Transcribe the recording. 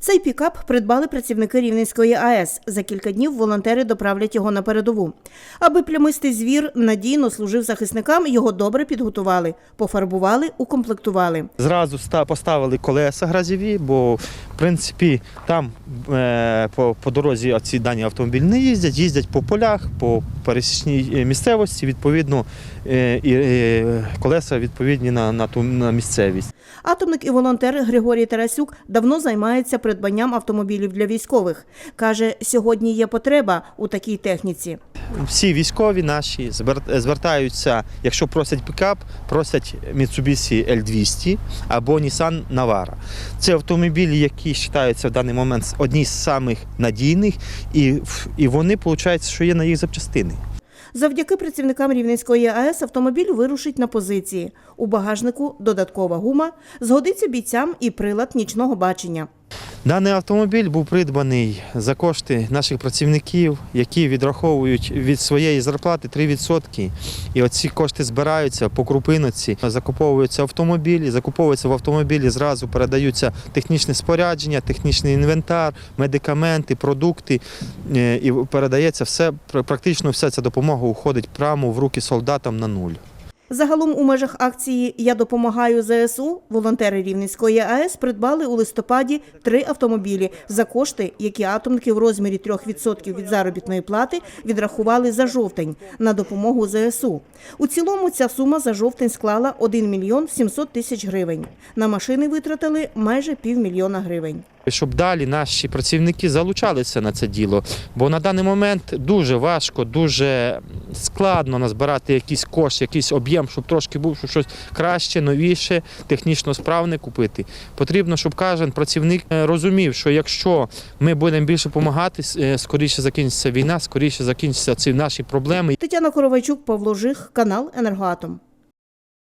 Цей пікап придбали працівники Рівненської АЕС. За кілька днів волонтери доправлять його на передову. Аби плямистий звір надійно служив захисникам, його добре підготували, пофарбували, укомплектували. Зразу поставили колеса гразіві, бо в принципі там е, по, по дорозі ці дані автомобілі не їздять, їздять по полях, по пересічній е, місцевості, відповідно, е, і е, колеса відповідні на, на ту на місцевість. Атомник і волонтер Григорій Тарасюк давно займається придбанням автомобілів для військових. Каже, сьогодні є потреба у такій техніці. Всі військові наші звертаються, якщо просять пікап, просять Mitsubishi L200 або Nissan Navara. Це автомобілі, які вважаються в даний момент одні з самих надійних, і, і вони, виходить, що є на їх запчастини. Завдяки працівникам Рівненської АЕС автомобіль вирушить на позиції. У багажнику додаткова гума, згодиться бійцям і прилад нічного бачення. Даний автомобіль був придбаний за кошти наших працівників, які відраховують від своєї зарплати 3%. І оці кошти збираються по крупиноці, закуповуються автомобілі, закуповуються в автомобілі, зразу передаються технічне спорядження, технічний інвентар, медикаменти, продукти. е, І передається все, практично вся ця допомога уходить прямо в руки солдатам на нуль. Загалом у межах акції Я допомагаю ЗСУ волонтери Рівненської АЕС придбали у листопаді три автомобілі за кошти, які атомники в розмірі 3% від заробітної плати відрахували за жовтень на допомогу ЗСУ. У цілому ця сума за жовтень склала 1 мільйон 700 тисяч гривень. На машини витратили майже півмільйона гривень. Щоб далі наші працівники залучалися на це діло, бо на даний момент дуже важко, дуже складно назбирати якийсь кошт, якийсь об'єм, щоб трошки був щоб щось краще, новіше, технічно справне купити. Потрібно, щоб кожен працівник е, розумів, що якщо ми будемо більше допомагати, е, скоріше закінчиться війна, скоріше закінчаться ці наші проблеми. Тетяна Коровайчук, Павло Жих, канал Енергоатом.